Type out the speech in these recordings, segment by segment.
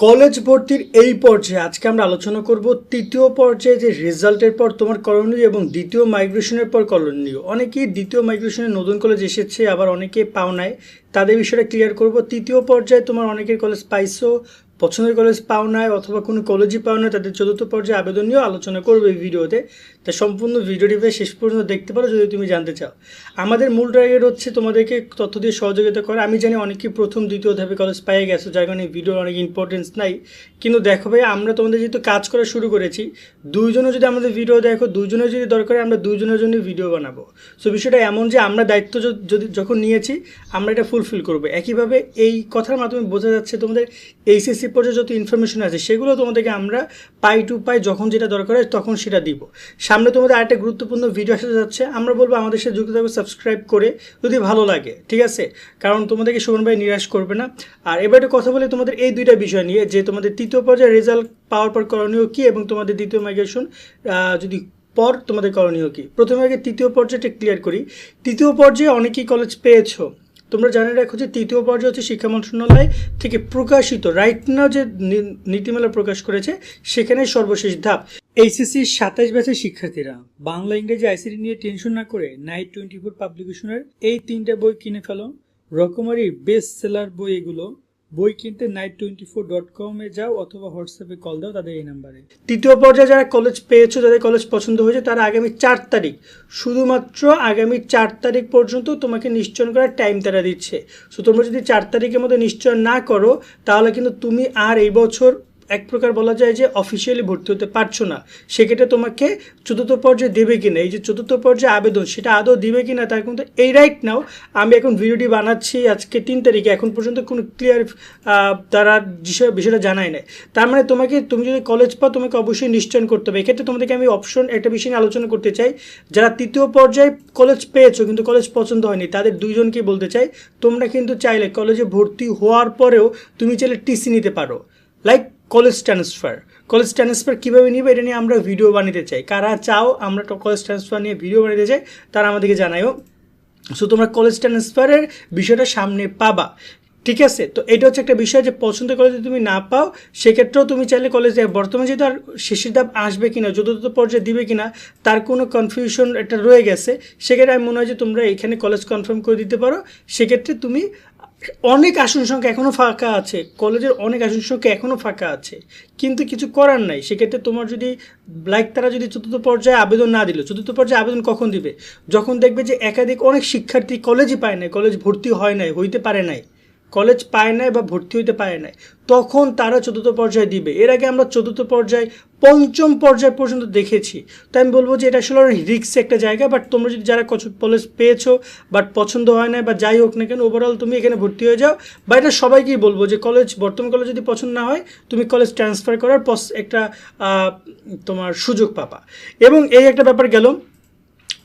College ভর্তির এই পর্যায়ে আজকে আমরা আলোচনা করব তৃতীয় পর্যায়ে যে রেজাল্টের পর তোমার করণীয় এবং দ্বিতীয় মাইগ্রেশনের পর করণীয় অনেকেই দ্বিতীয় মাইগ্রেশনে নতুন কলেজ এসেছে, আবার অনেকে পাওনায় তাদের বিষয়টা ক্লিয়ার করব। তৃতীয় পর্যায়ে তোমার অনেকের কলেজ পাইছো পছন্দের কলেজ পাও নাই অথবা কোনো কলেজই পাও নাই, তাদের চতুর্থ পর্যায়ে আবেদন নিয়েও আলোচনা করব এই ভিডিওতে। তা সম্পূর্ণ ভিডিওটি প্রায় শেষ পর্যন্ত দেখতে পারো যদি তুমি জানতে চাও। আমাদের মূল টার্গেট হচ্ছে তোমাদেরকে তথ্য দিয়ে সহযোগিতা করা। আমি জানি অনেকে প্রথম, দ্বিতীয় ধাপে কলেজ পেয়ে গেছো, যার কারণে ভিডিওর অনেক ইম্পর্টেন্স নাই। কিন্তু দেখো ভাই, আমরা তোমাদের যেহেতু কাজ করা শুরু করেছি দুইজনও যদি আমাদের ভিডিও দেখো, দুইজনের যদি দরকার আমরা দুজনের জন্য ভিডিও বানাবো। সো বিষয়টা এমন যে আমরা দায়িত্ব যদি, যখন নিয়েছি, আমরা এটা ফুলফিল করব। একইভাবে এই কথার মাধ্যমে বোঝা যাচ্ছে তোমাদের এইচএসসি পর্যায়ে যত ইনফরমেশন আছে, সেগুলো তোমাদেরকে আমরা পাই টু পাই যখন যেটা দরকার হয় তখন সেটা দিব। সামনে তোমাদের আরেকটা গুরুত্বপূর্ণ ভিডিও আসতে যাচ্ছে, আমরা বলব আমাদের সাথে যুক্ত থাকবে সাবস্ক্রাইব করে যদি ভালো লাগে, ঠিক আছে? কারণ তোমাদেরকে সুমন ভাই নিরাশ করবে না। আর এবার কথা বলে তোমাদের এই দুইটা বিষয় নিয়ে, যে তোমাদের তৃতীয় পর্যায়ে রেজাল্ট পাওয়ার পর করণীয় কী এবং তোমাদের দ্বিতীয় মাইগ্রেশন যদি পর তোমাদের করণীয় কী? প্রথমে আগে তৃতীয় পর্যায়টা ক্লিয়ার করি। তৃতীয় পর্যায়ে অনেকেই কলেজ পেয়েছ। তোমরা জানে রাখো যে তৃতীয় পর্যায়ে হচ্ছে শিক্ষা মন্ত্রণালয় থেকে প্রকাশিত রাইট নাও যে নীতিমালা প্রকাশ করেছে, সেখানে সর্বশেষ ধাপ, এইচএসসি সাতাশ ব্যাচের শিক্ষার্থীরা। বাংলা, ইংরেজি আইসিডি নিয়ে টেনশন না করে নাইট টোয়েন্টি ফোর পাবলিকেশনের এই তিনটা বই কিনে ফেলো। রকমারি বেস্ট সেলার বই এগুলো। বই কিনতে নাইট টোয়েন্টি ফোর ডট কমে যাও অথবা হোয়াটসঅ্যাপে কল দাও, তাদের এই নাম্বারে। তৃতীয় পর্যায়ে যারা কলেজ পেয়েছ, যাদের কলেজ পছন্দ হয়েছে, তারা আগামী চার তারিখ, শুধুমাত্র আগামী চার তারিখ পর্যন্ত তোমাকে নিশ্চয়ন করার টাইম তারা দিচ্ছে। সো তোমরা যদি চার তারিখের মধ্যে নিশ্চয় না করো, তাহলে কিন্তু তুমি আর এই বছর এক প্রকার বলা যায় যে অফিসিয়ালি ভর্তি হতে পারছ না। সেক্ষেত্রে তোমাকে চতুর্থ পর্যায়ে দেবে কিনা এই যে চতুর্থ পর্যায়ে আবেদন, সেটা আদৌ দিবে কিনা তার কিন্তু এই রাইট নাও আমি এখন ভিডিওটি বানাচ্ছি আজকে তিন তারিখে, এখন পর্যন্ত কোনো ক্লিয়ার তারা বিষয়, বিষয়টা জানায় নাই। তার মানে তোমাকে, তুমি যদি কলেজ পাও, তোমাকে অবশ্যই নিশ্চয়ন করতে হবে। এক্ষেত্রে তোমাদেরকে আমি অপশন একটা বিষয় নিয়ে আলোচনা করতে চাই। যারা তৃতীয় পর্যায়ে কলেজ পেয়েছ, কিন্তু কলেজ পছন্দ হয়নি, তাদের দুইজনকেই বলতে চাই, তোমরা কিন্তু চাইলে কলেজে ভর্তি হওয়ার পরেও তুমি চাইলে টিসি নিতে পারো। Like college transfer college transfer কীভাবে নিবে এটা নিয়ে আমরা ভিডিও বানাতে চাই। কারা চাও আমরা কলেজ ট্রান্সফার নিয়ে ভিডিও বানাতে চাই, তারা আমাদেরকে জানায়ও। সো তোমরা কলেজ ট্রান্সফারের বিষয়টা সামনে পাবা। ঠিক আছে? তো এটা হচ্ছে একটা বিষয় যে পছন্দ করে যদি তুমি না পাও, সেক্ষেত্রেও তুমি চাইলে কলেজে বর্তমানে যেহেতু আর শেষের ধাপ আসবে কি কিনা চতুর্থ পর্যায়ে দিবে কিনা, তার কোনো কনফিউশন একটা রয়ে গেছে। সেক্ষেত্রে আমি মনে হয় যে তোমরা এখানে কলেজ কনফার্ম করে দিতে পারো। সেক্ষেত্রে তুমি অনেক আসন সংখ্যা এখনও ফাঁকা আছে। কলেজের অনেক আসন সংখ্যা এখনও ফাঁকা আছে। কিন্তু কিছু করার নাই। সেক্ষেত্রে তোমার যদি ব্ল্যাক তারা যদি চতুর্থ পর্যায়ে আবেদন না দিল, চতুর্থ পর্যায়ে আবেদন কখন দিবে? যখন দেখবে যে একাধিক অনেক শিক্ষার্থী কলেজই পায় নাই কলেজ ভর্তি হয় নাই, হইতে পারে নাই। কলেজ পায় নাই বা ভর্তি হইতে পারে নাই, তখন তারা চতুর্থ পর্যায়ে দিবে। এর আগে আমরা চতুর্থ পর্যায়ে, পঞ্চম পর্যায় পর্যন্ত দেখেছি। তো আমি বলব যে এটা আসলে রিক্স একটা জায়গা বাট তোমরা যদি যারা কলেজ পেয়েছ বাট পছন্দ হয় না বা যাই হোক না কেন ওভারঅল তুমি এখানে ভর্তি হয়ে যাও। বা এটা সবাইকেই বলব যে কলেজ বর্তমান কলেজ যদি পছন্দ না হয়, তুমি কলেজ ট্রান্সফার করার পস একটা তোমার সুযোগ পাবা। এবং এই একটা ব্যাপার গেল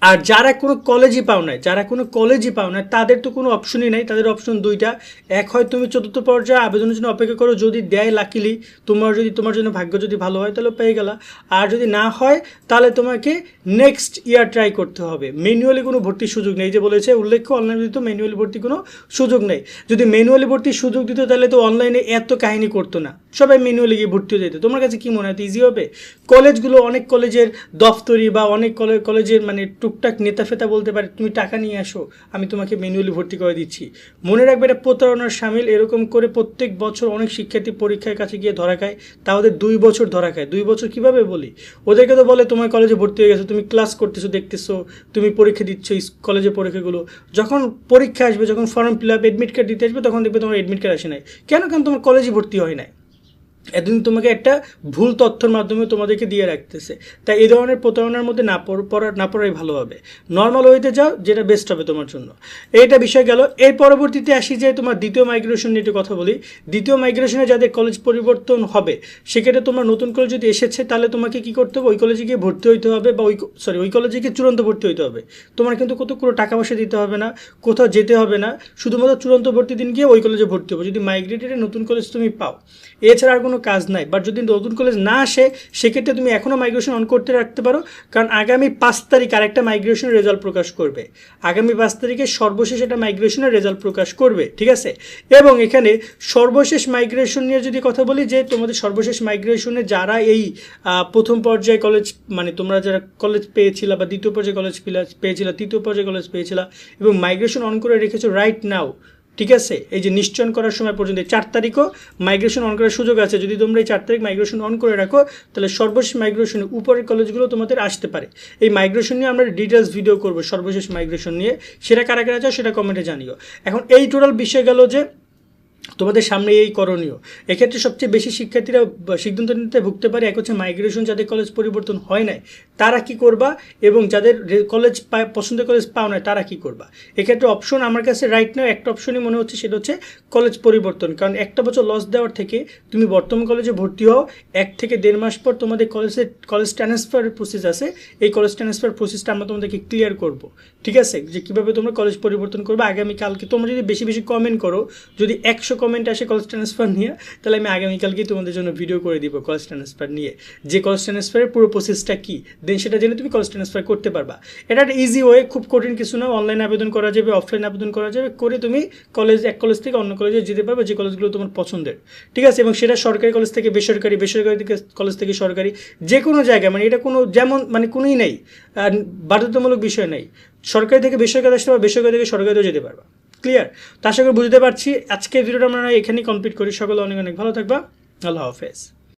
আর যারা কোনো কলেজই পাও নাই, যারা কোনো কলেজই পাও না তাদের তো কোনো অপশনই নাই। তাদের অপশন দুইটা। এক হয় তুমি চতুর্থ পর্যায়ে আবেদনের জন্য অপেক্ষা করো, যদি দেয় লাকিলি তোমার যদি, তোমার জন্য ভাগ্য যদি ভালো হয়, তাহলে পেয়ে গেলা। আর যদি না হয়, তাহলে তোমাকে নেক্সট ইয়ার ট্রাই করতে হবে। ম্যানুয়ালি কোনো ভর্তির সুযোগ নেই। যে বলেছে, উল্লেখ্য অনলাইনে দিত ম্যানুয়ালি ভর্তি কোনো সুযোগ নেই। যদি ম্যানুয়ালি ভর্তির সুযোগ দিত, তাহলে তো অনলাইনে এত কাহিনী করতো না। সবাই ম্যানুয়ালি গিয়ে ভর্তি হয়ে যেত। তোমার কাছে কি মনে হয়? ইজি হবে? কলেজগুলো অনেক কলেজের দফতরি বা অনেক কলে- কলেজের মানে টুকটাক নেতা ফেতা বলতে পারে, তুমি টাকা নিয়ে আসো, আমি তোমাকে ম্যানুয়ালি ভর্তি করে দিচ্ছি। মনে রাখবে এটা প্রতারণার সামিল, এরকম করে প্রত্যেক বছর অনেক শিক্ষার্থী পরীক্ষার কাছে গিয়ে ধরা খায়, তা ওদের দুই বছর ধরা খায়। দুই বছর কীভাবে বলি? ওদেরকে তো বলে, তোমার কলেজে ভর্তি হয়ে গেছো, তুমি ক্লাস করতেছো, দেখতেছো, তুমি পরীক্ষা দিচ্ছ কলেজে পরীক্ষাগুলো। যখন পরীক্ষা আসবে, যখন form fill up admit card দিতে আসবে, তখন দেখবে তোমার এডমিট কার্ড আসে নাই। কেন? কারণ তোমার কলেজে ভর্তি হয় নাই। এতদিন তোমাকে একটা ভুল তথ্যের মাধ্যমে তোমাদেরকে দিয়ে রাখতেছে। তাই এই ধরনের প্রতারণার মধ্যে না পড়- না পড়াই ভালো হবে। নর্মাল ওয়েতে যাও, যেটা বেস্ট হবে তোমার জন্য। এইটা বিষয় গেল। এর পরবর্তীতে আসি যে তোমার দ্বিতীয় মাইগ্রেশন নিয়ে একটু কথা বলি। দ্বিতীয় মাইগ্রেশনে যাদের কলেজ পরিবর্তন হবে, সেক্ষেত্রে তোমার নতুন কলেজ যদি এসেছে, তাহলে তোমাকে কি করতে হবে? ওই কলেজে গিয়ে ভর্তি হইতে হবে বা ওই সরি ওই কলেজে গিয়ে চূড়ান্ত ভর্তি হইতে হবে। তোমার কিন্তু কত কোনো টাকা পয়সা দিতে হবে না, কোথাও যেতে হবে না। শুধুমাত্র চূড়ান্ত ভর্তি দিন গিয়ে ওই কলেজে ভর্তি হবে। যদি মাইগ্রেটেড নতুন কলেজ তুমি পাও। এছাড়া আর কোনো কোনো কাজ নাই। বাট যদি নতুন কলেজ না আসে, সেক্ষেত্রে তুমি এখনও মাইগ্রেশন অন করতে রাখতে পারো। কারণ আগামী পাঁচ তারিখ আরেকটা মাইগ্রেশনের রেজাল্ট প্রকাশ করবে। আগামী পাঁচ তারিখে সর্বশেষ একটা মাইগ্রেশনের রেজাল্ট প্রকাশ করবে, ঠিক আছে? এবং এখানে সর্বশেষ মাইগ্রেশন নিয়ে যদি কথা বলি, যে তোমাদের সর্বশেষ মাইগ্রেশনে যারা এই প্রথম পর্যায়ে কলেজ মানে তোমরা যারা কলেজ পেয়েছিলা বা দ্বিতীয় পর্যায়ে কলেজ পেয়েছিলা, তৃতীয় পর্যায়ে কলেজ পেয়েছিলা এবং মাইগ্রেশন অন করে রেখেছো রাইট নাও ঠিক আছে? এই যে নিশ্চয়ন করার সময় পর্যন্ত চার তারিখও মাইগ্রেশন অন করার সুযোগ আছে। যদি তোমরা এই চার তারিখ মাইগ্রেশন অন করে রাখো, তাহলে সর্বশেষ মাইগ্রেশন উপরের কলেজগুলো তোমাদের আসতে পারে। এই মাইগ্রেশন নিয়ে আমরা ডিটেলস ভিডিও করব, সর্বশেষ মাইগ্রেশন নিয়ে। সেটা কারা কারা চাও সেটা কমেন্টে জানিও। এখন এই টোটাল বিষয় গেল যে তোমাদের সামনে এই করণীয়। এক্ষেত্রে সবচেয়ে বেশি শিক্ষার্থীরা সিদ্ধান্ত নিতে ভুগতে পারে, এক হচ্ছে মাইগ্রেশন যাদের কলেজ পরিবর্তন হয় নাই, তারা কি করবা? এবং যাদের কলেজ পছন্দের কলেজ পাও না তারা কি করবা? এক্ষেত্রে অপশন আমার কাছে রাইট নাও একটা অপশনই মনে হচ্ছে, সেটা হচ্ছে কলেজ পরিবর্তন। কারণ একটা বছর লস দেওয়ার থেকে তুমি বর্তমান কলেজে ভর্তি হও, এক থেকে দেড় মাস পর তোমাদের কলেজের কলেজ ট্রান্সফারের প্রসেস আছে। এই কলেজ ট্রান্সফার প্রসেসটা আমরা তোমাদেরকে ক্লিয়ার করব। ঠিক আছে? যে কীভাবে তোমরা কলেজ পরিবর্তন করবে, আগামীকালকে তোমরা যদি বেশি বেশি কমেন্ট করো, যদি একশো কমেন্ট আসে কলেজ ট্রান্সফার নিয়ে, তাহলে আমি আগামীকালকেই তোমাদের জন্য ভিডিও করে দিব কলেজ ট্রান্সফার নিয়ে। যে কলেজ ট্রান্সফারের পুরো প্রসেসটা কী? দেন সেটা জেনে তুমি কলেজ ট্রান্সফার করতে পারবা। এটা একটা ইজি ওয়ে খুব কঠিন কিছু না। অনলাইন আবেদন করা যাবে অফলাইন আবেদন করা যাবে, করে তুমি কলেজ এক কলেজ থেকে অন্য কলেজে যেতে পারবে যে কলেজগুলো তোমার পছন্দের। ঠিক আছে? এবং সেটা সরকারি কলেজ থেকে বেসরকারি বেসরকারি থেকে কলেজ থেকে সরকারি যে কোনো জায়গায় মানে এটা কোনো যেমন মানে কোনোই নেই। বাধ্যতামূলক বিষয় নেই। সরকারি থেকে বেসরকারি আসতে পারবা, বেসরকারি থেকে সরকারিতেও যেতে পারবা। ক্লিয়ার তো আশা করি বুঝতে পারছি। আজকে ভিডিওটা আমরা এখানেই কমপ্লিট করি। সকলে অনেক অনেক ভালো থাকবা। আল্লাহ হাফেজ।